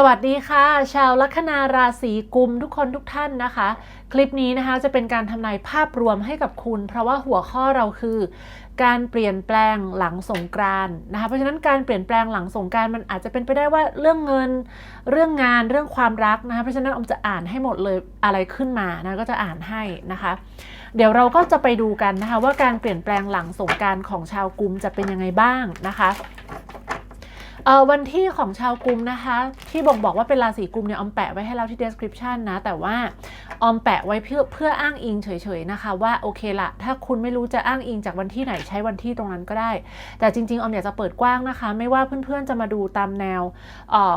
สวัสดีค่ะ ชาวลัคนาราศีกุมทุกคนทุกท่านนะคะ คลิปนี้นะคะจะเป็นการทำนายภาพรวมให้กับคุณ เพราะว่าหัวข้อเราคือ การเปลี่ยนแปลงหลังสงกรานนะคะเพราะฉะนั้นการเปลี่ยนแปลงหลังสงกรานมันอาจจะเป็นไปได้ว่าเรื่องเงินเรื่องงานเรื่องความรักนะคะเพราะฉะนั้นอมจะอ่านให้หมดเลยอะไรขึ้นมานะก็จะอ่านให้นะคะ เดี๋ยวเราก็จะไปดูกันนะคะว่าการเปลี่ยนแปลงหลังสงการของชาวกุมจะเป็นยังไงบ้างนะคะ เออวันที่ของชาวกุมนะคะ ที่บ่งบอกว่าเป็นราศีกุมเนี่ยออมแปะไว้ให้เราที่ description นะ แต่ว่าออมแปะไว้เพื่อเพื่ออ้างอิงเฉยๆนะคะ ว่าโอเคละถ้าคุณไม่รู้จะอ้างอิงจากวันที่ไหนใช้วันที่ตรงนั้นก็ได้ แต่จริงๆออมอยากจะเปิดกว้างนะคะ ไม่ว่าเพื่อนๆจะมาดูตามแนว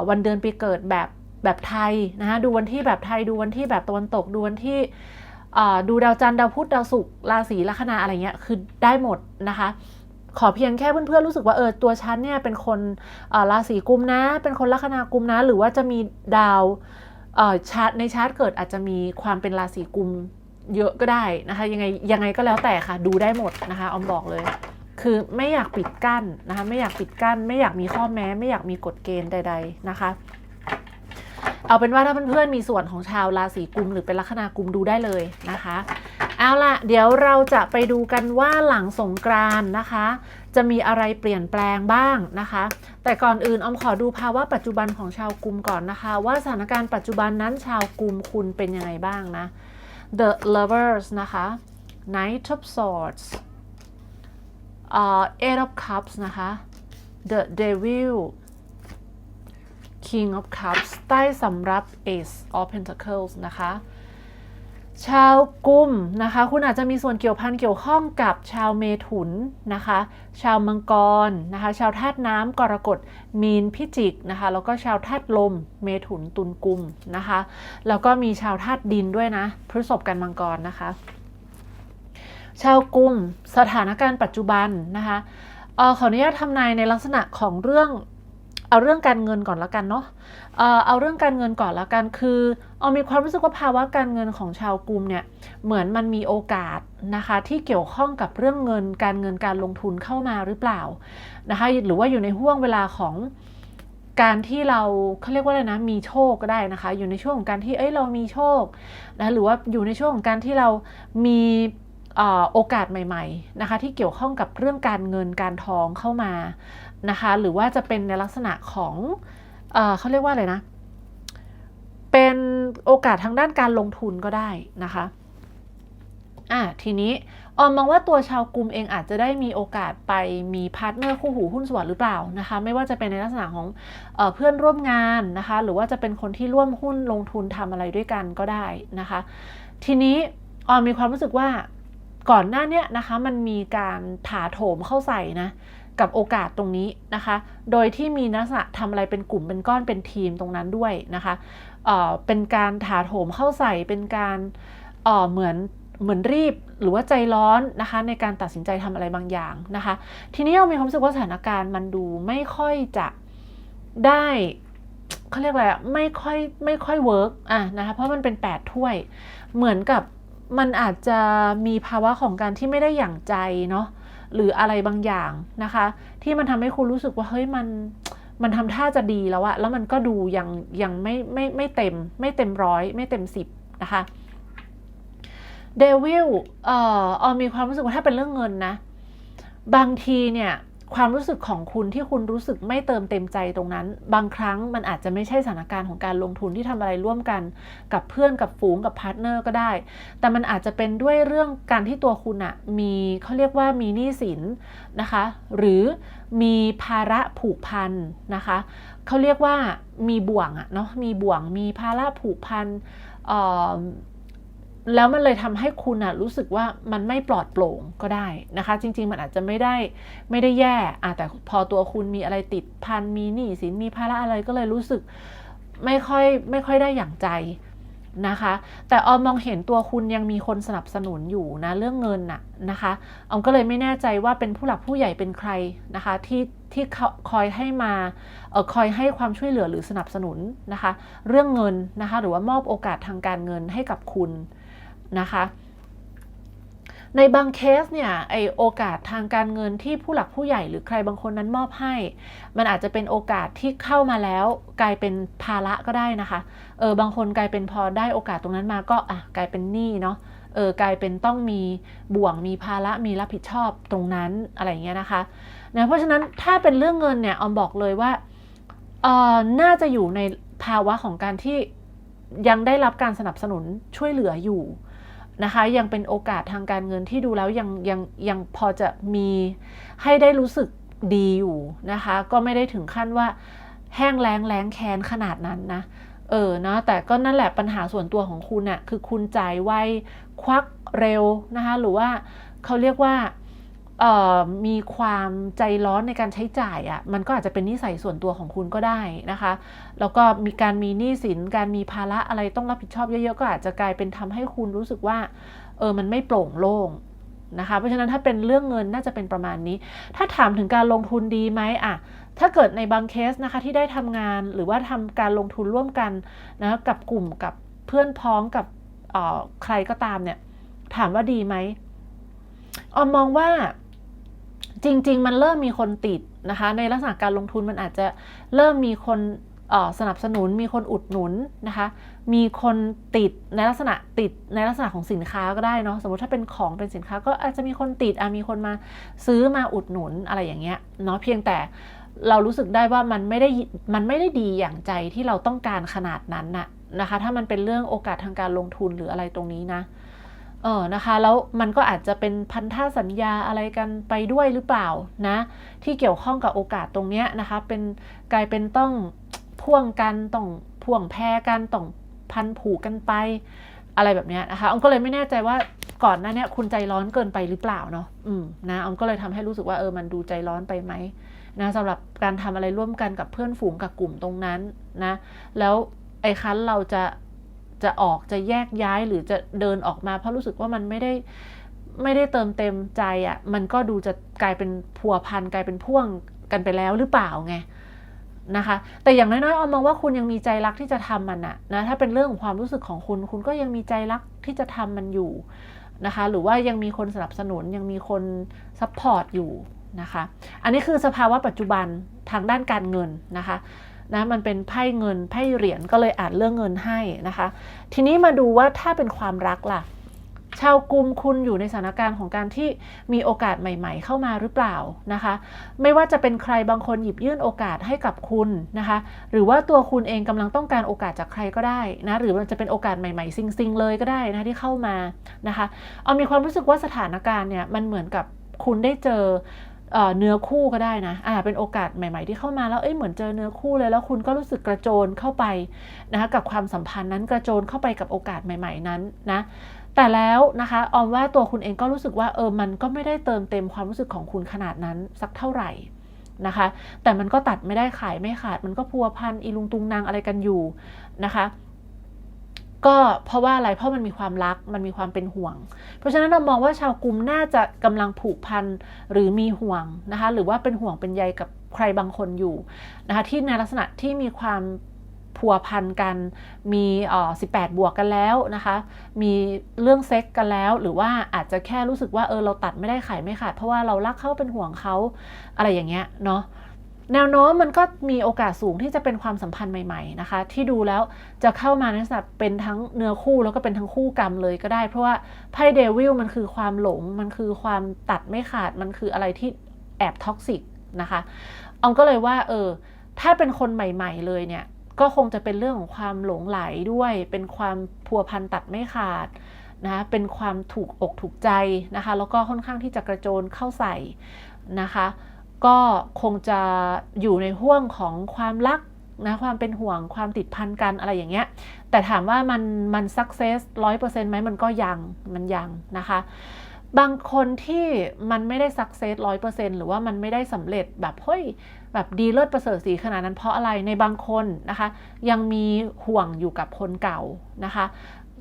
วันเดือนปีเกิดแบบแบบไทยนะคะดูวันที่แบบไทยดูวันที่แบบตะวันตกดูวันที่ดูดาวจันทร์ดาวพุธดาวศุกร์ราศีลัคนาอะไรเงี้ยคือได้หมดนะคะ ขอเพียงแค่เพื่อนๆรู้สึกว่าเออตัวฉันเนี่ยเป็นคนราศีกุมนะ เป็นคนลัคนากุมนะ หรือว่าจะมีดาวชาร์ตในชาร์ตเกิดอาจจะมีความเป็นราศีกุมเยอะก็ได้นะคะยังไงยังไงก็แล้วแต่ค่ะ ดูได้หมดนะคะออมบอกเลย คือไม่อยากปิดกั้นนะคะไม่อยากปิดกั้น ไม่อยากมีข้อแม้ ไม่อยากมีกฎเกณฑ์ใด ๆนะคะ เอาเป็นว่าถ้าเพื่อนๆมีส่วนของชาวราศีกุมหรือเป็นลัคนากุมดูได้เลยนะคะ เอาล่ะเดี๋ยวเราจะไปดูกันว่าหลังสงกรานต์นะคะ จะมีอะไรเปลี่ยนแปลงบ้างนะคะ แต่ก่อนอื่นออมขอดูภาวะปัจจุบันของชาวกุมก่อนนะคะ ว่าสถานการณ์ปัจจุบันนั้นชาวกุมคุณเป็นยังไงบ้างนะ The Lovers นะคะ Knight of Swords เอ่อ Eight of Cups นะคะ The Devil King of Cups ใต้สำรับ Ace of Pentacles นะคะ ชาวกุมนะคะ คุณอาจจะมีส่วนเกี่ยวพันเกี่ยวข้องกับชาวเมถุนนะคะ ชาวมังกรนะคะ ชาวธาตุน้ำกรกฎมีนพิจิกนะคะ แล้วก็ชาวธาตุลม เมถุนตุลกุมนะคะ แล้วก็มีชาวธาตุดินด้วยนะพฤษภกันมังกรนะคะ ชาวกุมสถานการณ์ปัจจุบันนะคะออขออนุญาตทำนายในลักษณะของเรื่อง เอาเรื่องการเงินก่อนละกันเนาะเอาเรื่องการเงินก่อนละกันคือเอามีความรู้สึกว่าภาวะการเงินของชาวกลุ่มเนี่ยเหมือนมันมีโอกาสนะคะที่เกี่ยวข้องกับเรื่องเงิน การเงินการลงทุนเข้ามาหรือเปล่านะคะหรือว่าอยู่ในห่วงเวลาของการที่เราเขาเรียกว่าอะไรนะมีโชคก็ได้นะคะ อยู่ในช่วงของการที่เอ้ยเรามีโชคนะหรือว่าอยู่ในช่วงของการที่เรามี โอกาสใหม่ๆนะคะที่เกี่ยวข้องกับเรื่องการเงินการทองเข้ามานะคะหรือว่าจะเป็นในลักษณะของเอเขาเรียกว่าอะไรนะ เป็นโอกาสทางด้านการลงทุนก็ได้นะคะอะทีนี้ออมมองว่าตัวชาวกลุ่มเองอาจจะได้มีโอกาสไปมีพาร์ทเนอร์คู่หูหุ้นส่วนหรือเปล่านะคะไม่ว่าจะเป็นในลักษณะของเอเพื่อนร่วมงานนะคะหรือว่าจะเป็นคนที่ร่วมหุ้นลงทุนทำอะไรด้วยกันก็ได้นะคะ ทีนี้ออมมีความรู้สึกว่า ก่อนหน้านี้นะคะมันมีการถาโถมเข้าใส่นะกับโอกาสตรงนี้นะคะ โดยที่มีลักษณะทำอะไรเป็นกลุ่มเป็นก้อนเป็นทีมตรงนั้นด้วยนะคะเเป็นการถาโถมเข้าใส่เป็นการเเหมือนเหมือนรีบหรือว่าใจร้อนนะคะ ในการตัดสินใจทำอะไรบางอย่างนะคะ ทีนี้เรามีความรู้สึกว่าสถานการณ์มันดูไม่ค่อยจะได้เขาเรียกอะไรอะไม่ค่อยไม่ค่อยเวิร์กอะนะคะเพราะมันเป็น 8 ถ้วยเหมือนกับ มันอาจจะมีภาวะของการที่ไม่ได้อย่างใจเนาะหรืออะไรบางอย่างนะคะ ที่มันทำให้คุณรู้สึกว่าเฮ้ยมันมันทำท่าจะดีแล้วอะแล้วมันก็ดูยังยังไม่ไม่ไม่เต็ม ไม่เต็มร้อย ไม่เต็มสิบนะคะเดวิลเอ่อออมีความรู้สึกว่าถ้าเป็นเรื่องเงินนะ บางทีเนี่ย ความรู้สึกของคุณที่คุณรู้สึกไม่เติมเต็มใจตรงนั้น บางครั้งมันอาจจะไม่ใช่สถานการณ์ของการลงทุนที่ทำอะไรร่วมกัน กับเพื่อนกับฝูงกับพาร์ทเนอร์ก็ได้ แต่มันอาจจะเป็นด้วยเรื่องการที่ตัวคุณอะมีเขาเรียกว่ามีหนี้สินนะคะ หรือมีภาระผูกพันนะคะเขาเรียกว่ามีบ่วงอะเนาะมีบ่วงมีภาระผูกพัน แล้วมันเลยทำให้คุณอะรู้สึกว่ามันไม่ปลอดโปร่งก็ได้นะคะ จริง ๆ มันอาจจะไม่ได้ไม่ได้แย่อะแต่พอตัวคุณมีอะไรติดพันมีหนี้สินมีภาระอะไรก็เลยรู้สึกไม่ค่อยไม่ค่อยได้อย่างใจนะคะ แต่ออมมองเห็นตัวคุณยังมีคนสนับสนุนอยู่นะเรื่องเงินน่ะนะคะออมก็เลยไม่แน่ใจว่าเป็นผู้หลักผู้ใหญ่เป็นใครนะคะที่ที่คอยให้มาเออคอยให้ความช่วยเหลือหรือสนับสนุนนะคะ เรื่องเงินนะคะ หรือว่ามอบโอกาสทางการเงินให้กับคุณ นะคะ ในบางเคสเนี่ยไอโอกาสทางการเงินที่ผู้หลักผู้ใหญ่หรือใครบางคนนั้นมอบให้ มันอาจจะเป็นโอกาสที่เข้ามาแล้วกลายเป็นภาระก็ได้นะคะเออบางคนกลายเป็นพอได้โอกาสตรงนั้นมาก็อะกลายเป็นหนี้เนาะเออกลายเป็นต้องมีบ่วงมีภาระมีรับผิดชอบตรงนั้นอะไรอย่างเงี้ยนะคะนะเพราะฉะนั้นถ้าเป็นเรื่องเงินเนี่ยออมบอกเลยว่าเออน่าจะอยู่ในภาวะของการที่ยังได้รับการสนับสนุนช่วยเหลืออยู่ นะคะ ยังเป็นโอกาสทางการเงินที่ดูแล้วยังยังยังพอจะมีให้ได้รู้สึกดีอยู่นะคะ ก็ไม่ได้ถึงขั้นว่าแห้งแล้งแล้งแค้นขนาดนั้นนะเออเนาะแต่ก็นั่นแหละปัญหาส่วนตัวของคุณน่ะคือคุณจ่ายไวควักเร็วนะคะ หรือว่าเขาเรียกว่า มีความใจร้อนในการใช้จ่ายอะ่ะมันก็อาจจะเป็นนิสัยส่วนตัวของคุณก็ได้นะคะ แล้วก็มีการมีหนี้สิน การมีภาระอะไรต้องรับผิดชอบเยอะๆ ก็อาจจะกลายเป็นทำให้คุณรู้สึกว่าเออมันไม่โปร่งโล่งนะคะ เพราะฉะนั้นถ้าเป็นเรื่องเงินน่าจะเป็นประมาณนี้ ถ้าถามถึงการลงทุนดีไหมอะถ้าเกิดในบางเคสนะคะที่ได้ทำงานหรือว่าทำการลงทุนร่วมกันนะกับกลุ่มกับเพื่อนพ้องกับใครก็ตามเนี่ยถามว่าดีไหมออมมองว่า จริง ๆ มันเริ่มมีคนติดนะคะ ในลักษณะการลงทุนมันอาจจะเริ่มมีคนสนับสนุนมีคนอุดหนุนนะคะ มีคนติดในลักษณะติดในลักษณะของสินค้าก็ได้เนาะสมมติถ้าเป็นของเป็นสินค้าก็อาจจะมีคนติดอามีคนมาซื้อมาอุดหนุนอะไรอย่างเงี้ยเนาะเพียงแต่เรารู้สึกได้ว่ามันไม่ได้มันไม่ได้ดีอย่างใจที่เราต้องการขนาดนั้นน่ะนะคะ ถ้ามันเป็นเรื่องโอกาสทางการลงทุนหรืออะไรตรงนี้นะ เออนะคะ แล้วมันก็อาจจะเป็นพันธสัญญาอะไรกันไปด้วยหรือเปล่านะ ที่เกี่ยวข้องกับโอกาสตรงนี้นะคะ เป็นกลายเป็นต้องพ่วงกันต้องพ่วงแพรกันต้องพันผูกกันไป อะไรแบบนี้นะคะออมก็เลยไม่แน่ใจว่าก่อนหน้านี้คุณใจร้อนเกินไปหรือเปล่าเนาะอืมนะออมก็เลยทำให้รู้สึกว่าเออมันดูใจร้อนไปไหมนะสำหรับการทำอะไรร่วมกันกับเพื่อนฝูงกับกลุ่มตรงนั้นนะ แล้วไอ้คันเราจะ จะออกจะแยกย้ายหรือจะเดินออกมาเพราะรู้สึกว่ามันไม่ได้ไม่ได้เติมเต็มใจอะ่ะ มันก็ดูจะกลายเป็นพัวพันกลายเป็นพ่วงกันไปแล้วหรือเปล่าไงนะคะ แต่อย่างน้อยๆเอามองว่าคุณยังมีใจรักที่จะทำมันอะนะถ้าเป็นเรื่องของความรู้สึกของคุณ คุณก็ยังมีใจรักที่จะทำมันอยู่นะคะ หรือว่ายังมีคนสนับสนุนยังมีคนซัพพอร์ตอยู่นะคะ อันนี้คือสภาวะปัจจุบันทางด้านการเงินนะคะ นะมันเป็นไพ่เงินไพ่เหรียญก็เลยอ่านเรื่องเงินให้นะคะ ทีนี้มาดูว่าถ้าเป็นความรักล่ะ ชาวกลุ่มคุณอยู่ในสถานการณ์ของการที่มีโอกาสใหม่ ๆ เข้ามาหรือเปล่านะคะ ไม่ว่าจะเป็นใครบางคนหยิบยื่นโอกาสให้กับคุณนะคะ หรือว่าตัวคุณเองกำลังต้องการโอกาสจากใครก็ได้นะหรือมันจะเป็นโอกาสใหม่ๆซิงๆเลยก็ได้นะที่เข้ามานะคะ เอามีความรู้สึกว่าสถานการณ์เนี่ยมันเหมือนกับคุณได้เจอ เนื้อคู่ก็ได้นะอ่าเป็นโอกาสใหม่ ๆ ที่เข้ามาแล้ว เอ้ย เหมือนเจอเนื้อคู่เลย แล้วคุณก็รู้สึกกระโจนเข้าไปนะคะกับความสัมพันธ์นั้น กระโจนเข้าไปกับโอกาสใหม่ ๆ นั้นนะ แต่แล้วนะคะ ออมว่าตัวคุณเองก็รู้สึกว่า เออ มันก็ไม่ได้เติมเต็มความรู้สึกของคุณขนาดนั้นสักเท่าไหร่นะคะ แต่มันก็ตัดไม่ได้ขายไม่ขาด มันก็พัวพันอีลุงตุงนางอะไรกันอยู่นะคะ ก็เพราะว่าอะไรเพราะมันมีความรักมันมีความเป็นห่วง เพราะฉะนั้นเรามองว่าชาวกลุ่มน่าจะกำลังผูกพันหรือมีห่วงนะคะหรือว่าเป็นห่วงเป็นใยกับใครบางคนอยู่นะคะที่ในลักษณะที่มีความพัวพันกันมีอ๋อ18 บวกกันแล้วนะคะ มีเรื่องเซ็กกันแล้ว หรือว่าอาจจะแค่รู้สึกว่าเออเราตัดไม่ได้ขายไม่ขาดเพราะว่าเรารักเขาเป็นห่วงเขาอะไรอย่างเงี้ยเนาะ แนวโน้มมันก็มีโอกาสสูงที่จะเป็นความสัมพันธ์ใหม่ๆนะคะ ที่ดูแล้วจะเข้ามาในลักษณะเป็นทั้งเนื้อคู่แล้วก็เป็นทั้งคู่กรรมเลยก็ได้ เพราะว่าไพ่เดวิลมันคือความหลง มันคือความตัดไม่ขาดมันคืออะไรที่แอบท็อกซิกนะคะอองก็เลยว่าเออถ้าเป็นคนใหม่ ๆ เลยเนี่ยก็คงจะเป็นเรื่องของความหลงไหลด้วย เป็นความพัวพันตัดไม่ขาดนะเป็นความถูกอกถูกใจนะคะ แล้วก็ค่อนข้างที่จะกระโจนเข้าใส่นะคะ ก็คงจะอยู่ในห่วงของความรักนะความเป็นห่วงความติดพันกันอะไรอย่างเงี้ย แต่ถามว่ามันมันสักเซสร้อยเปอร์เซ็นต์ไหมมันก็ยังมันยังนะคะ บางคนที่มันไม่ได้สักเซสร้อยเปอร์เซ็นต์หรือว่ามันไม่ได้สำเร็จแบบเฮ้ยแบบดีเลิศประเสริฐสีขนาดนั้นเพราะอะไรในบางคนนะคะ ยังมีห่วงอยู่กับคนเก่านะคะ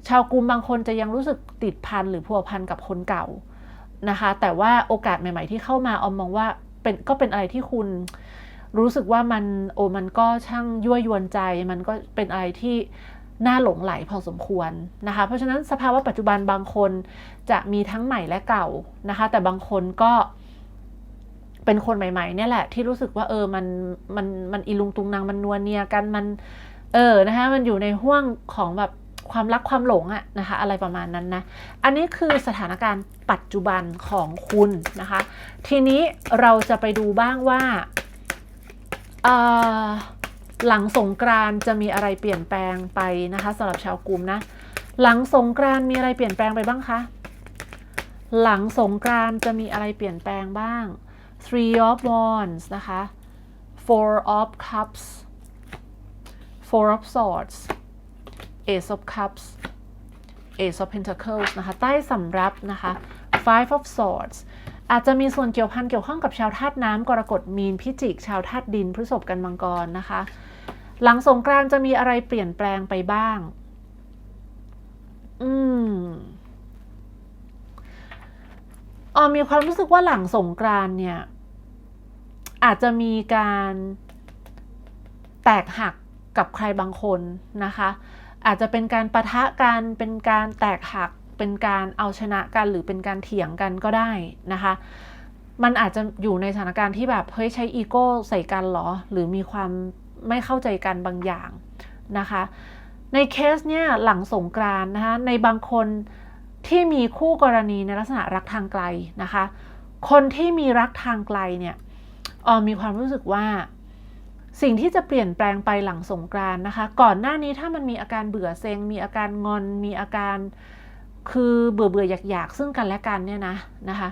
ชาวกลุ่มบางคนจะยังรู้สึกติดพันหรือพัวพันกับคนเก่านะคะ แต่ว่าโอกาสใหม่ ๆ ที่เข้ามาออมมองว่า เป็นก็เป็นอะไรที่คุณรู้สึกว่ามันโอ้มันก็ช่างยั่วยวนใจ มันก็เป็นอะไรที่น่าหลงไหลพอสมควรนะคะ เพราะฉะนั้นสภาวะปัจจุบันบางคนจะมีทั้งใหม่และเก่านะคะ แต่บางคนก็เป็นคนใหม่ๆเนี่ยแหละ ที่รู้สึกว่าเออมันมันมันอีลุงตุงนางมันนวลเนียกันมัน เออนะคะมันอยู่ในห่วงของแบบ ความรักความหลงอะนะคะ อะไรประมาณนั้นนะ อันนี้คือสถานการณ์ปัจจุบันของคุณนะคะ ทีนี้เราจะไปดูบ้างว่าหลังสงกรานจะมีอะไรเปลี่ยนแปลงไปนะคะสำหรับชาวกลุ่มนะ หลังสงกรานมีอะไรเปลี่ยนแปลงไปบ้างคะหลังสงกรานจะมีอะไรเปลี่ยนแปลงบ้าง three of wands นะคะ four of cups four of swords ace of cups ace of pentacles นะคะ ใต้สำรับนะคะ five of swords อาจจะมีส่วนเกี่ยวพันเกี่ยวข้องกับชาวธาตุน้ำกรกฎมีนพิจิก ชาวธาตุดินพฤษภกันมังกรนะคะ หลังสงกรานจะมีอะไรเปลี่ยนแปลงไปบ้าง อืมออมีความรู้สึกว่าหลังสงกรานเนี่ย อาจจะมีการแตกหักกับใครบางคนนะคะ อาจจะเป็นการประทะกันเป็นการแตกหัก เป็นการเอาชนะกัน หรือเป็นการเถียงกันก็ได้นะคะ มันอาจจะอยู่ในสถานการณ์ที่แบบเฮ้ยใช้อีโก้ใส่กันหรอ หรือมีความไม่เข้าใจกันบางอย่างนะคะ ในเคสเนี่ยหลังสงกรานนะคะในบางคนที่มีคู่กรณีในลักษณะรักทางไกลนะคะ คนที่มีรักทางไกลเนี่ยออมีความรู้สึกว่า สิ่งที่จะเปลี่ยนแปลงไปหลังสงกรานนะคะ ก่อนหน้านี้ถ้ามันมีอาการเบื่อเซ็ง มีอาการงอน มีอาการคือเบื่อเบื่ออยากอยากซึ่งกันและกันเนี่ยนะนะคะ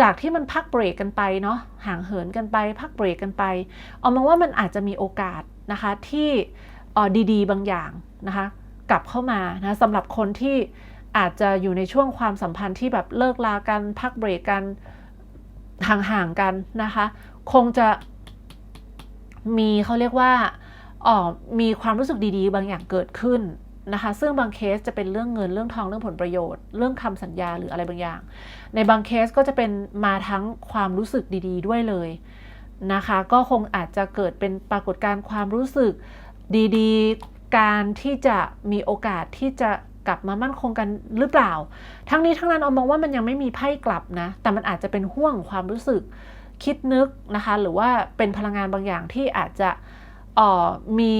จากที่มันพักเบรกกันไปเนาะห่างเหินกันไป พักเบรกกันไป เอามาว่ามันอาจจะมีโอกาสนะคะที่ดีๆ บางอย่างนะคะกลับเข้ามานะสำหรับคนที่อาจจะอยู่ในช่วงความสัมพันธ์ที่แบบเลิกลากัน พักเบรกกันห่างๆกันนะคะ คงจะ มีเขาเรียกว่าออมีความรู้สึกดีๆ บางอย่างเกิดขึ้นนะคะ ซึ่งบางเคสจะเป็นเรื่องเงินเรื่องทองเรื่องผลประโยชน์ เรื่องคำสัญญาหรืออะไรบางอย่าง ในบางเคสก็จะเป็นมาทั้งความรู้สึกดี ๆ ด้วยเลยนะคะ ก็คงอาจจะเกิดเป็นปรากฏการณ์ความรู้สึกดีๆ การที่จะมีโอกาสที่จะกลับมามั่นคงกันหรือเปล่า ทั้งนี้ทั้งนั้นเอามองว่ามันยังไม่มีไพ่กลับนะ แต่มันอาจจะเป็นห่วงความรู้สึก คิดนึกนะคะ หรือว่าเป็นพลังงานบางอย่างที่อาจจะมี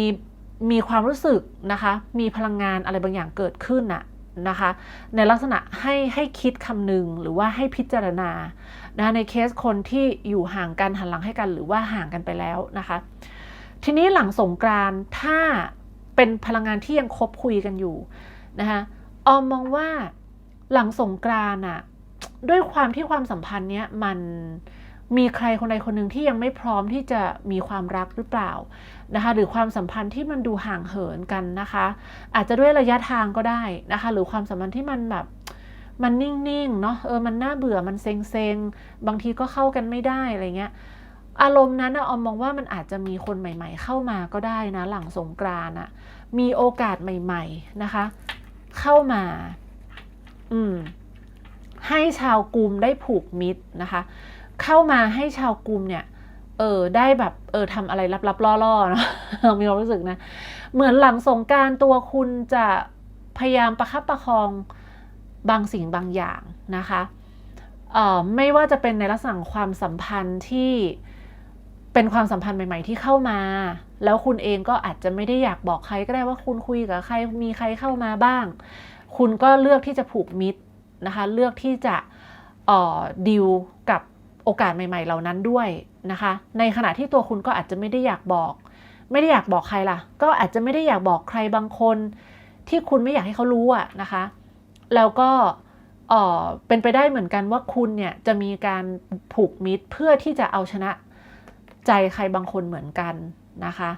มีความรู้สึกนะคะ มีพลังงานอะไรบางอย่างเกิดขึ้นน่ะนะคะ ในลักษณะให้ให้คิดคำหนึงหรือว่าให้พิจารณานะในเคสคนที่อยู่ห่างกันหันหลังให้กันหรือว่าห่างกันไปแล้วนะคะ ทีนี้หลังสงกรานถ้าเป็นพลังงานที่ยังคบคุยกันอยู่นะคะออมมองว่าหลังสงกรานอะด้วยความที่ความสัมพันธ์เนี้ยมัน มีใครคนใดคนหนึ่งที่ยังไม่พร้อมที่จะมีความรักหรือเปล่านะคะ หรือความสัมพันธ์ที่มันดูห่างเหินกันนะคะ อาจจะด้วยระยะทางก็ได้นะคะ หรือความสัมพันธ์ที่มันแบบมันนิ่งๆเนาะเออมันน่าเบื่อมันเซ็งๆบางทีก็เข้ากันไม่ได้อะไรเงี้ยอารมณ์นั้นนะออมมองว่ามันอาจจะมีคนใหม่ ๆ เข้ามาก็ได้นะหลังสงกรานอะมีโอกาสใหม่ ๆนะคะ เข้ามา อืมให้ชาวกลุ่มได้ผูกมิตรนะคะ เข้ามาให้ชาวกลุ่มเนี่ยเออได้แบบเออทำอะไรลับๆล่อๆเนาะมีความรู้สึกนะ เหมือนหลังสงการตัวคุณจะพยายามประคับประคองบางสิ่งบางอย่างนะคะเอ่อไม่ว่าจะเป็นในลักษณะความสัมพันธ์ที่เป็นความสัมพันธ์ใหม่ ๆ ที่เข้ามา แล้วคุณเองก็อาจจะไม่ได้อยากบอกใครก็ได้ว่าคุณคุยกับใครมีใครเข้ามาบ้าง คุณก็เลือกที่จะผูกมิตรนะคะ เลือกที่จะดิวกับ โอกาสใหม่ ๆ เหล่านั้นด้วยนะคะ ในขณะที่ตัวคุณก็อาจจะไม่ได้อยากบอก ไม่ได้อยากบอกใครล่ะ ก็อาจจะไม่ได้อยากบอกใครบางคน ที่คุณไม่อยากให้เขารู้อะนะคะ แล้วก็เออเป็นไปได้เหมือนกันว่าคุณเนี่ยจะมีการผูกมิตรเพื่อที่จะเอาชนะใจใครบางคนเหมือนกันนะคะ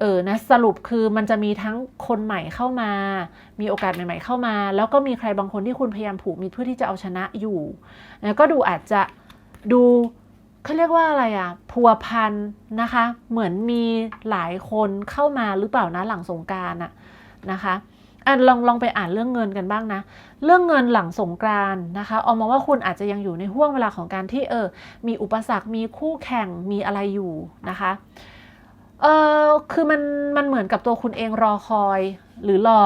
เออนะสรุปคือมันจะมีทั้งคนใหม่เข้ามา มีโอกาสใหม่ ๆ เข้ามา แล้วก็มีใครบางคนที่คุณพยายามผูกมิตรเพื่อที่จะเอาชนะอยู่นะก็ดูอาจจะ ดูเขาเรียกว่าอะไรอะพัวพันนะคะ เหมือนมีหลายคนเข้ามาหรือเปล่านะหลังสงการอะนะคะอะลองลองไปอ่านเรื่องเงินกันบ้างนะ เรื่องเงินหลังสงกรานนะคะเอามาว่าคุณอาจจะยังอยู่ในห่วงเวลาของการที่เออมีอุปสรรคมีคู่แข่งมีอะไรอยู่นะคะเออคือมันมันเหมือนกับตัวคุณเองรอคอยหรือรอ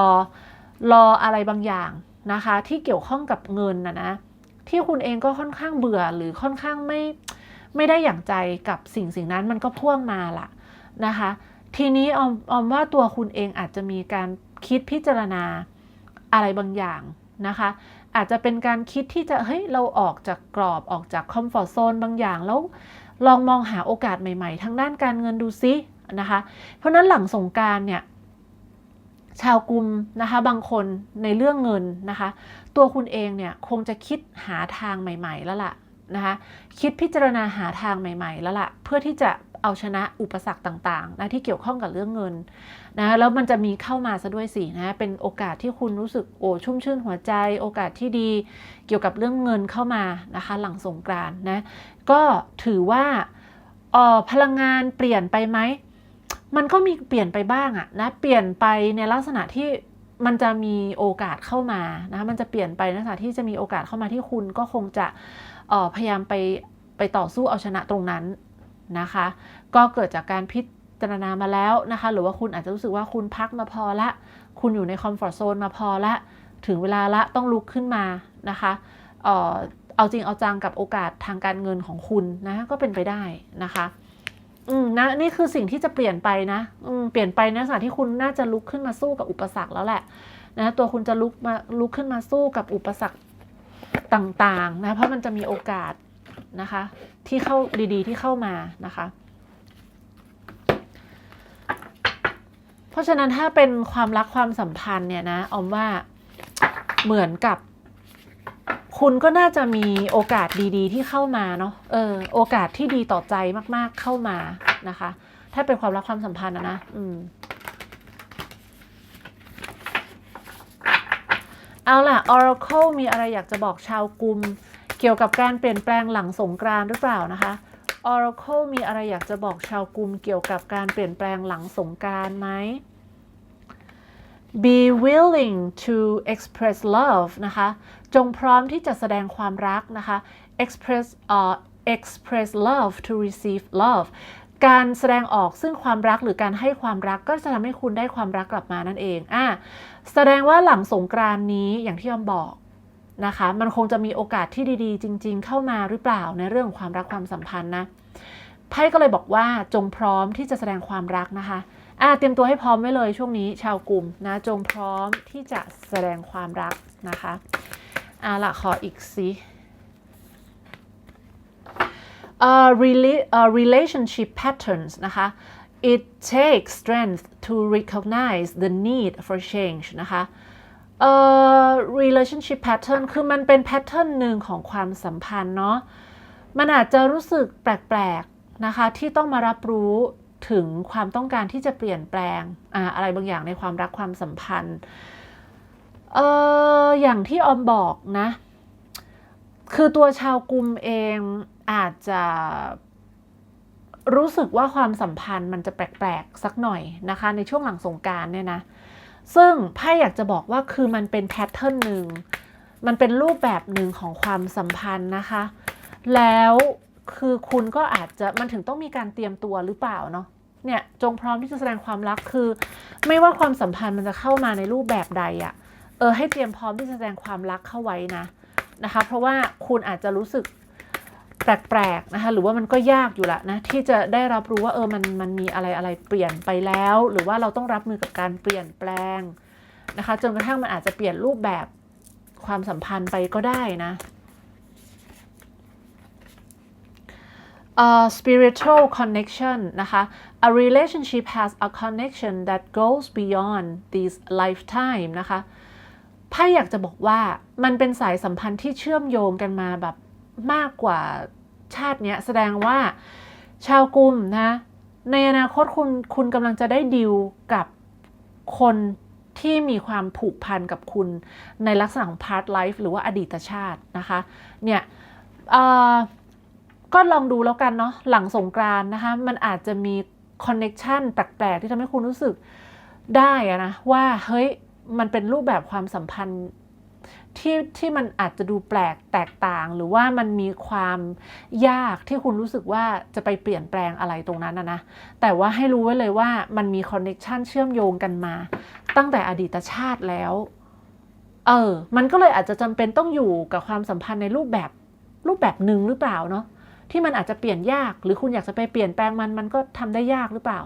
รออะไรบางอย่างนะคะ ที่เกี่ยวข้องกับเงินนะนะ ที่คุณเองก็ค่อนข้างเบื่อหรือค่อนข้างไม่ไม่ได้อย่างใจกับสิ่งสิ่งนั้นมันก็พ่วงมาล่ะนะคะ ทีนี้ออมออมว่าตัวคุณเองอาจจะมีการคิดพิจารณาอะไรบางอย่างนะคะ อาจจะเป็นการคิดที่จะเฮ้ยเราออกจากกรอบออกจากคอมฟอร์ทโซนบางอย่างแล้วลองมองหาโอกาสใหม่ ๆ ทางด้านการเงินดูซินะคะ เพราะนั้นหลังสงการเนี่ย ชาวกลุ่มนะคะบางคนในเรื่องเงินนะคะ ตัวคุณเองเนี่ยคงจะคิดหาทางใหม่ ๆ แล้วล่ะนะคะคิดพิจารณาหาทางใหม่ ๆ แล้วล่ะเพื่อที่จะเอาชนะอุปสรรคต่างๆนะที่เกี่ยวข้องกับเรื่องเงินนะแล้วมันจะมีเข้ามาซะด้วยสินะเป็นโอกาสที่คุณรู้สึกโอ้ชุ่มชื่นหัวใจ โอกาสที่ดีเกี่ยวกับเรื่องเงินเข้ามานะคะหลังสงกรานนะก็ถือว่าออพลังงานเปลี่ยนไปไหม มันก็มีเปลี่ยนไปบ้างอะนะเปลี่ยนไปในลักษณะที่มันจะมีโอกาสเข้ามานะมันจะเปลี่ยนไปในลักษณะที่จะมีโอกาสเข้ามาที่คุณก็คงจะออพยายามไปไปต่อสู้เอาชนะตรงนั้นนะคะ ก็เกิดจากการพิจารณามาแล้วนะคะ หรือว่าคุณอาจจะรู้สึกว่าคุณพักมาพอละ คุณอยู่ในคอมฟอร์ทโซนมาพอละ ถึงเวลาละต้องลุกขึ้นมานะคะเออเอาจริงเอาจังกับโอกาสทางการเงินของคุณนะก็เป็นไปได้นะคะ อืมนะนี่คือสิ่งที่จะเปลี่ยนไปนะอืมเปลี่ยนไปในลักษณะที่คุณน่าจะลุกขึ้นมาสู้กับอุปสรรคแล้วแหละนะตัวคุณจะลุกมาลุกขึ้นมาสู้กับอุปสรรคต่างๆนะเพราะมันจะมีโอกาสนะคะ ที่เข้าดีๆ ที่เข้ามานะคะ เพราะฉะนั้นถ้าเป็นความรักความสัมพันธ์เนี่ยนะออมว่าเหมือนกับ คุณก็น่าจะมีโอกาสดีๆ ที่เข้ามาเนาะเออโอกาสที่ดีต่อใจมากๆเข้ามานะคะ ถ้าเป็นความรักความสัมพันธ์นะนะอืมเอาล่ะ Oracle มีอะไรอยากจะบอกชาวกลุ่มเกี่ยวกับการเปลี่ยนแปลงหลังสงกรานหรือเปล่านะคะ Oracle มีอะไรอยากจะบอกชาวกลุ่มเกี่ยวกับการเปลี่ยนแปลงหลังสงกรานไหม be willing to express love นะคะ จงพร้อมที่จะแสดงความรักนะคะ express uh, express love to receive love การแสดงออกซึ่งความรักหรือการให้ความรักก็จะทำให้คุณได้ความรักกลับมานั่นเองอะแสดงว่าหลังสงกรานนี้อย่างที่ออมบอกนะคะ มันคงจะมีโอกาสที่ดีๆ จริง ๆ เข้ามาหรือเปล่าในเรื่ององความรักความสัมพันธ์นะไพ่ก็เลยบอกว่าจงพร้อมที่จะแสดงความรักนะคะ อะเตรียมตัวให้พร้อมไว้เลยช่วงนี้ชาวกลุ่มนะจงพร้อมที่จะแสดงความรักนะคะอะละขออีกสิ uh, rela- relationship patterns นะคะ it takes strength to recognize the need for change นะคะเอ่อ relationship pattern คือมันเป็น pattern หนึ่งของความสัมพันธ์เนาะมันอาจจะรู้สึกแปลกๆนะคะที่ต้องมารับรู้ ถึงความต้องการที่จะเปลี่ยนแปลงอะอะไรบางอย่างในความรักความสัมพันธ์เอออย่างที่ออมบอกนะ คือตัวชาวกลุ่มเองอาจจะรู้สึกว่าความสัมพันธ์มันจะแปลกๆ สักหน่อยนะคะ ในช่วงหลังสงการเนี่ยนะ ซึ่งไพ่อยากจะบอกว่าคือมันเป็นแพทเทิร์นหนึ่ง มันเป็นรูปแบบหนึ่งของความสัมพันธ์นะคะ แล้ว คือคุณก็อาจจะมันถึงต้องมีการเตรียมตัวหรือเปล่าเนาะเนี่ยจงพร้อมที่จะแสดงความรักคือ ไม่ว่าความสัมพันธ์มันจะเข้ามาในรูปแบบใดอะเออให้เตรียมพร้อมที่จะแสดงความรักเข้าไว้นะนะคะ เพราะว่าคุณอาจจะรู้สึกแปลกๆนะคะหรือว่ามันก็ยากอยู่ละนะที่จะได้รับรู้ว่าเออมันมันมีอะไรอะไรเปลี่ยนไปแล้ว หรือว่าเราต้องรับมือกับการเปลี่ยนแปลงนะคะจนกระทั่งมันอาจจะเปลี่ยนรูปแบบความสัมพันธ์ไปก็ได้นะ uh, spiritual connection นะคะ a relationship has a connection that goes beyond this lifetime นะคะไพ่อยากจะบอกว่ามันเป็นสายสัมพันธ์ที่เชื่อมโยงกันมาแบบมากกว่าชาติเนี้ยแสดงว่าชาวกลุ่มนะในอนาคตคุณคุณกำลังจะได้ดิวกับคนที่มีความผูกพันกับคุณในลักษณะของ part life หรือว่าอดีตชาตินะคะเนี่ยอ่อ ก็ลองดูแล้วกันเนาะหลังสงกรานนะคะ มันอาจจะมีคอนเน็ชันแปลกๆ ที่ทำให้คุณรู้สึกได้อะนะว่าเฮ้ยมันเป็นรูปแบบความสัมพันธ์ที่ที่มันอาจจะดูแปลกแตกต่าง หรือว่ามันมีความยากที่คุณรู้สึกว่าจะไปเปลี่ยนแปลงอะไรตรงนั้นนะนะแต่ว่าให้รู้ไว้เลยว่ามันมีคอนเน็ชันเชื่อมโยงกันมา ตั้งแต่อดีตชาติแล้วเออมันก็เลยอาจจะจำเป็นต้องอยู่กับความสัมพันธ์ในรูปแบบรูปแบบหนึ่งหรือเปล่าเนาะ ที่มันอาจจะเปลี่ยนยาก หรือคุณอยากจะไปเปลี่ยนแปลงมันมันก็ทำได้ยากหรือเปล่า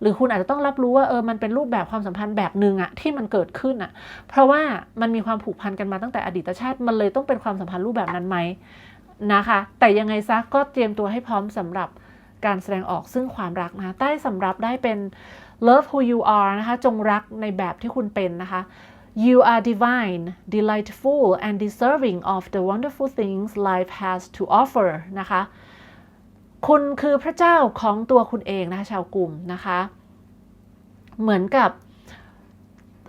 หรือคุณอาจจะต้องรับรู้ว่าเออมันเป็นรูปแบบความสัมพันธ์แบบหนึ่งอะที่มันเกิดขึ้นอะเพราะว่ามันมีความผูกพันกันมาตั้งแต่อดีตชาติ มันเลยต้องเป็นความสัมพันธ์รูปแบบนั้นไหมนะคะ แต่ยังไงซะก็เตรียมตัวให้พร้อมสำหรับการแสดงออกซึ่งความรักนะคะใต้สำรับได้เป็น love who you are นะคะ จงรักในแบบที่คุณเป็นนะคะ You are divine, delightful, and deserving of the wonderful things life has to offer นะคะ คุณคือพระเจ้าของตัวคุณเองนะคะชาวกลุ่มนะคะ เหมือนกับ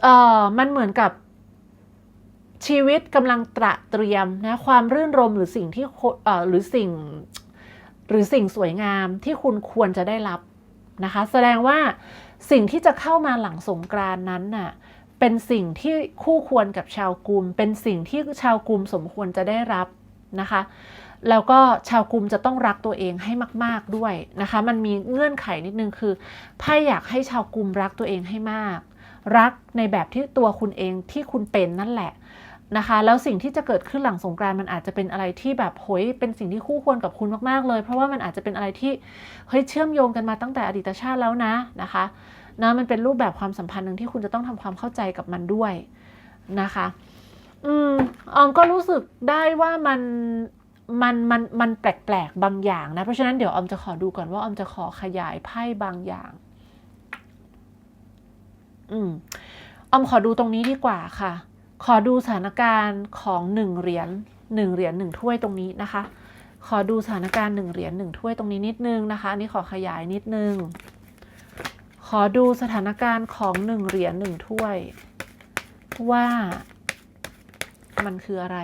เอ่อมันเหมือนกับชีวิตกำลังตระเตรียมนะความรื่นรมหรือสิ่งที่เอ่อหรือสิ่งหรือสิ่งสวยงามที่คุณควรจะได้รับนะคะ แสดงว่าสิ่งที่จะเข้ามาหลังสงกรานนั้นน่ะเป็นสิ่งที่คู่ควรกับชาวกลุ่มเป็นสิ่งที่ชาวกลุ่มสมควรจะได้รับนะคะ แล้วก็ชาวกลุ่มจะต้องรักตัวเองให้มาก ๆด้วยนะคะ มันมีเงื่อนไขนิดนึงคือไพ่อยากให้ชาวกลุ่มรักตัวเองให้มาก รักในแบบที่ตัวคุณเองที่คุณเป็นนั่นแหละนะคะ แล้วสิ่งที่จะเกิดขึ้นหลังสงกรานมันอาจจะเป็นอะไรที่แบบโหยเป็นสิ่งที่คู่ควรกับคุณมากๆเลย เพราะว่ามันอาจจะเป็นอะไรที่เฮ้ยเชื่อมโยงกันมาตั้งแต่อดีตชาติแล้วนะนะคะนะมันเป็นรูปแบบความสัมพันธ์หนึ่งที่คุณจะต้องทำความเข้าใจกับมันด้วยนะคะ อืมออมก็รู้สึกได้ว่ามัน มันมันมันแปลกๆบางอย่างนะ เพราะฉะนั้นเดี๋ยวออมจะขอดูก่อนว่าออมจะขอขยายไพ่บางอย่าง อืมออมขอดูตรงนี้ดีกว่าค่ะ ขอดูสถานการณ์ของหนึ่งเหรียญหนึ่งเหรียญหนึ่งถ้วยตรงนี้นะคะ ขอดูสถานการณ์หนึ่งเหรียญหนึ่งถ้วยตรงนี้นิดนึงนะคะ อันนี้ขอขยายนิดนึง ขอดูสถานการณ์ของหนึ่งเหรียญหนึ่งถ้วย ว่ามันคืออะไร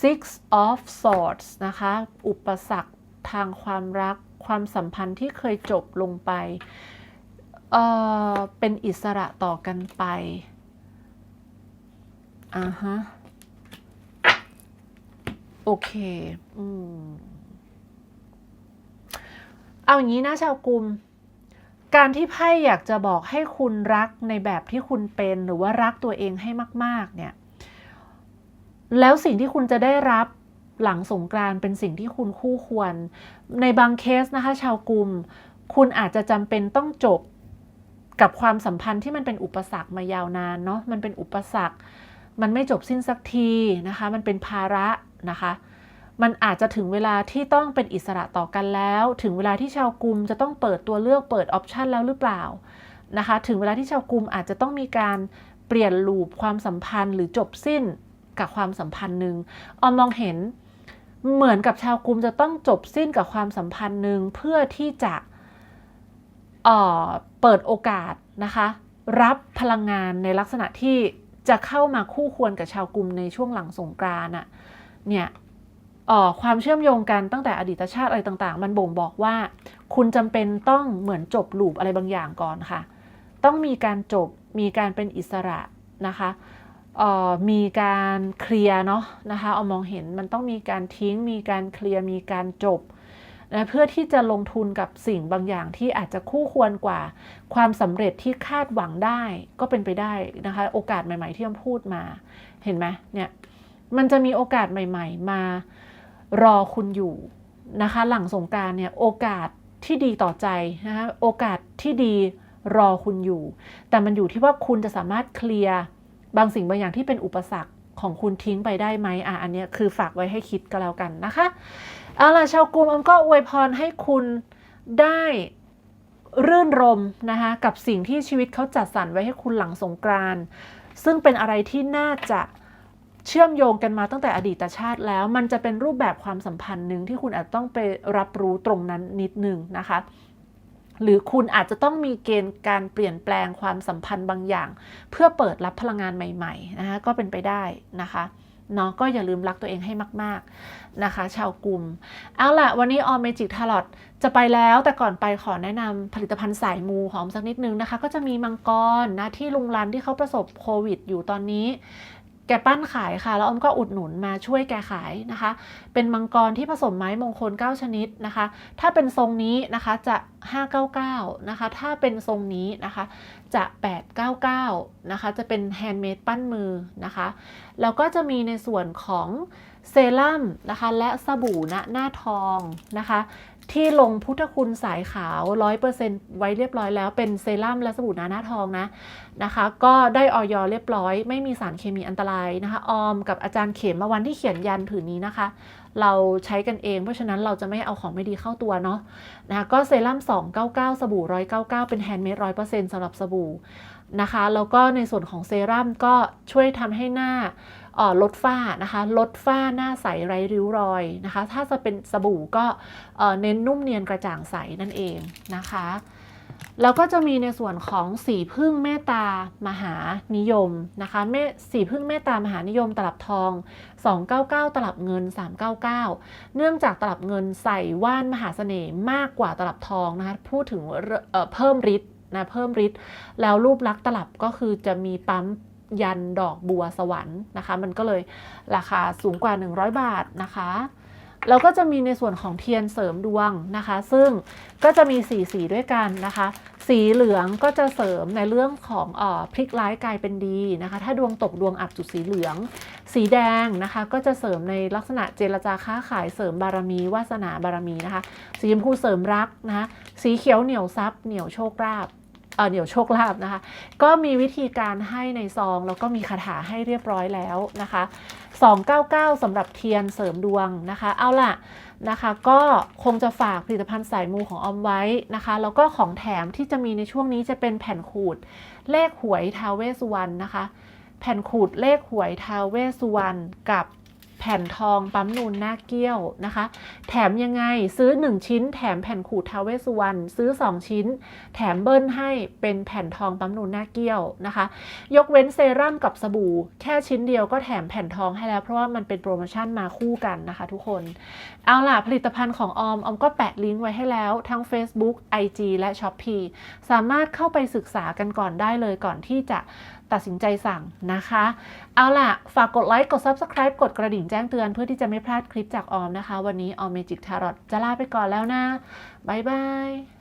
six of swords นะคะ อุปสรรคทางความรักความสัมพันธ์ที่เคยจบลงไปเเป็นอิสระต่อกันไปอ่าฮะโอเค อืม เอาอย่างนี้นะชาวกลุ่ม การที่ไพ่อยากจะบอกให้คุณรักในแบบที่คุณเป็นหรือว่ารักตัวเองให้มาก ๆ เนี่ย แล้วสิ่งที่คุณจะได้รับหลังสงกรานเป็นสิ่งที่คุณคู่ควร ในบางเคสนะคะ ชาวกลุ่ม คุณอาจจะจำเป็นต้องจบกับความสัมพันธ์ที่มันเป็นอุปสรรคมายาวนานเนาะมันเป็นอุปสรรค มันไม่จบสิ้นสักทีนะคะ มันเป็นภาระนะคะ มันอาจจะถึงเวลาที่ต้องเป็นอิสระต่อกันแล้ว ถึงเวลาที่ชาวกลุ่มจะต้องเปิดตัวเลือกเปิดออปชันแล้วหรือเปล่านะคะ ถึงเวลาที่ชาวกลุ่มอาจจะต้องมีการเปลี่ยนลูปความสัมพันธ์หรือจบสิ้น กับความสัมพันธ์หนึ่งออมมองเห็นเหมือนกับชาวกลุ่มจะต้องจบสิ้นกับความสัมพันธ์หนึ่งเพื่อที่จะเเปิดโอกาสนะคะ รับพลังงานในลักษณะที่จะเข้ามาคู่ควรกับชาวกลุ่มในช่วงหลังสงกรานต์อะเนี่ยความเชื่อมโยงกันตั้งแต่อดีตชาติอะไรต่างๆ มันบ่งบอกว่า คุณจำเป็นต้องเหมือนจบลูปอะไรบางอย่างก่อนค่ะ ต้องมีการจบมีการเป็นอิสระนะคะ มีการเคลียร์เนาะนะคะเอามองเห็นมันต้องมีการทิ้ง มีการเคลียร์มีการจบนะเพื่อที่จะลงทุนกับสิ่งบางอย่างที่อาจจะคู่ควรกว่า ความสำเร็จที่คาดหวังได้ก็เป็นไปได้นะคะ โอกาสใหม่ ๆ ที่อมพูดมาเห็นไหมเนี่ยมันจะมีโอกาสใหม่ ๆ มารอคุณอยู่นะคะ หลังสงการเนี่ยโอกาสที่ดีต่อใจนะคะโอกาสที่ดีรอคุณอยู่ แต่มันอยู่ที่ว่าคุณจะสามารถเคลียร์ บางสิ่งบางอย่างที่เป็นอุปสรรคของคุณทิ้งไปได้ไหมอะอันนี้คือฝากไว้ให้คิดก็แล้วกันนะคะเอาล่ะชาวกลุ่มอมก็อวยพรให้คุณได้รื่นรมนะคะกับสิ่งที่ชีวิตเขาจัดสรรไว้ให้คุณหลังสงกรานต์ซึ่งเป็นอะไรที่น่าจะเชื่อมโยงกันมาตั้งแต่อดีตชาติแล้ว มันจะเป็นรูปแบบความสัมพันธ์หนึ่งที่คุณอาจต้องไปรับรู้ตรงนั้นนิดนึงนะคะ หรือคุณอาจจะต้องมีเกณฑ์การเปลี่ยนแปลงความสัมพันธ์บางอย่าง เพื่อเปิดรับพลังงานใหม่ๆนะคะก็เป็นไปได้นะคะเนาะก็อย่าลืมรักตัวเองให้มาก ๆนะคะ ชาวกลุ่มเอาล่ะวันนี้ออมเมจิกทาร์ลอตจะไปแล้วแต่ก่อนไปขอแนะนำผลิตภัณฑ์สายมูหอมสักนิดนึงนะคะ ก็จะมีมังกรนะที่ลุงรันที่เขาประสบโควิดอยู่ตอนนี้ แกปั้นขายค่ะ แล้วออมก็อุดหนุนมาช่วยแกขายนะคะ เป็นมังกรที่ผสมไม้มงคล 9 ชนิดนะคะ ถ้าเป็นทรงนี้นะคะจะ 599 นะคะ ถ้าเป็นทรงนี้นะคะจะ 899 นะคะ จะเป็นแฮนด์เมดปั้นมือนะคะ แล้วก็จะมีในส่วนของเซรั่มนะคะ และสบู่ณหน้าทองนะคะ ที่ลงพุทธคุณสายขาว 100%ไว้เรียบร้อยแล้วเป็นเซรั่มและสบู่หน้าหน้าทองนะนะคะ ก็ได้ออยเรียบร้อย ไม่มีสารเคมีอันตรายนะคะ ออมกับอาจารย์เขมมาวันที่เขียนยันผืนนี้นะคะ เราใช้กันเอง เพราะฉะนั้นเราจะไม่เอาของไม่ดีเข้าตัวเนาะนะคะก็เซรั่ม 299 สบู่ 199 เป็นแฮนด์เมด100%สำหรับสบู่นะคะ แล้วก็ในส่วนของเซรั่มก็ช่วยทำให้หน้า ลดฝ้านะคะ ลดฝ้าหน้าใสไร้ริ้วรอยนะคะ ถ้าจะเป็นสบู่ก็เน้นนุ่มเนียนกระจ่างใสนั่นเองนะคะ แล้วก็จะมีในส่วนของสีพึ่งเมตตามหานิยมนะคะเมสีพึ่งเมตตามหานิยมตลับทอง 299 ตลับเงิน 399 เนื่องจากตลับเงินใส่ว่านมหาเสน่ห์มากกว่าตลับทองนะคะพูดถึงเเพิ่มฤทธิ์นะเพิ่มฤทธิ์แล้วรูปลักษ์ตลับก็คือจะมีปั๊ม ยันดอกบัวสวรรค์นะคะ มันก็เลยราคาสูงกว่า 100 บาทนะคะแล้วก็จะมีในส่วนของเทียนเสริมดวงนะคะ ซึ่งก็จะมีสีสีด้วยกันนะคะ สีเหลืองก็จะเสริมในเรื่องของออพลิกร้ายกลายเป็นดีนะคะ ถ้าดวงตกดวงอับจุดสีเหลือง สีแดงนะคะ ก็จะเสริมในลักษณะเจรจาค้าขายเสริมบารมี วาสนาบารมีนะคะ สีชมพูเสริมรักนะคะสีเขียวเหนียวทรัพย์เหนียวโชคลาภ เออเหนียวโชคลาภนะคะ ก็มีวิธีการให้ในซองแล้วก็มีคาถาให้เรียบร้อยแล้วนะคะ 299สำหรับเทียนเสริมดวงนะคะ เอาล่ะนะคะ ก็คงจะฝากผลิตภัณฑ์สายมูของออมไว้นะคะ แล้วก็ของแถมที่จะมีในช่วงนี้จะเป็นแผ่นขูด เลขหวยทาวเวสุวรรณนะคะ แผ่นขูดเลขหวยทาวเวสุวรรณกับ แผ่นทองปั๊มนูนหน้าเกี้ยวนะคะ แถมยังไงซื้อ 1 ชิ้น แถมแผ่นขูดทาเวสสุวรรณซื้อ 2 ชิ้น แถมเบิ้ลให้เป็นแผ่นทองปั๊มนูนหน้าเกี้ยวนะคะ ยกเว้นเซรั่มกับสบู่ แค่ชิ้นเดียวก็แถมแผ่นทองให้แล้ว เพราะว่ามันเป็นโปรโมชั่นมาคู่กันนะคะทุกคน เอาล่ะผลิตภัณฑ์ของออมออมก็แปะลิงก์ไว้ให้แล้วทั้ง Facebook IG และ s h อ p e e สามารถเข้าไปศึกษากันก่อนได้เลยก่อนที่จะ ตัดสินใจสั่งนะคะ เอาล่ะ ฝากกดไลค์ กด Subscribe กดกระดิ่งแจ้งเตือนเพื่อที่จะไม่พลาดคลิปจากออมนะคะ วันนี้ออมเมจิกทารอตจะลาไปก่อนแล้วนะ บ๊ายบาย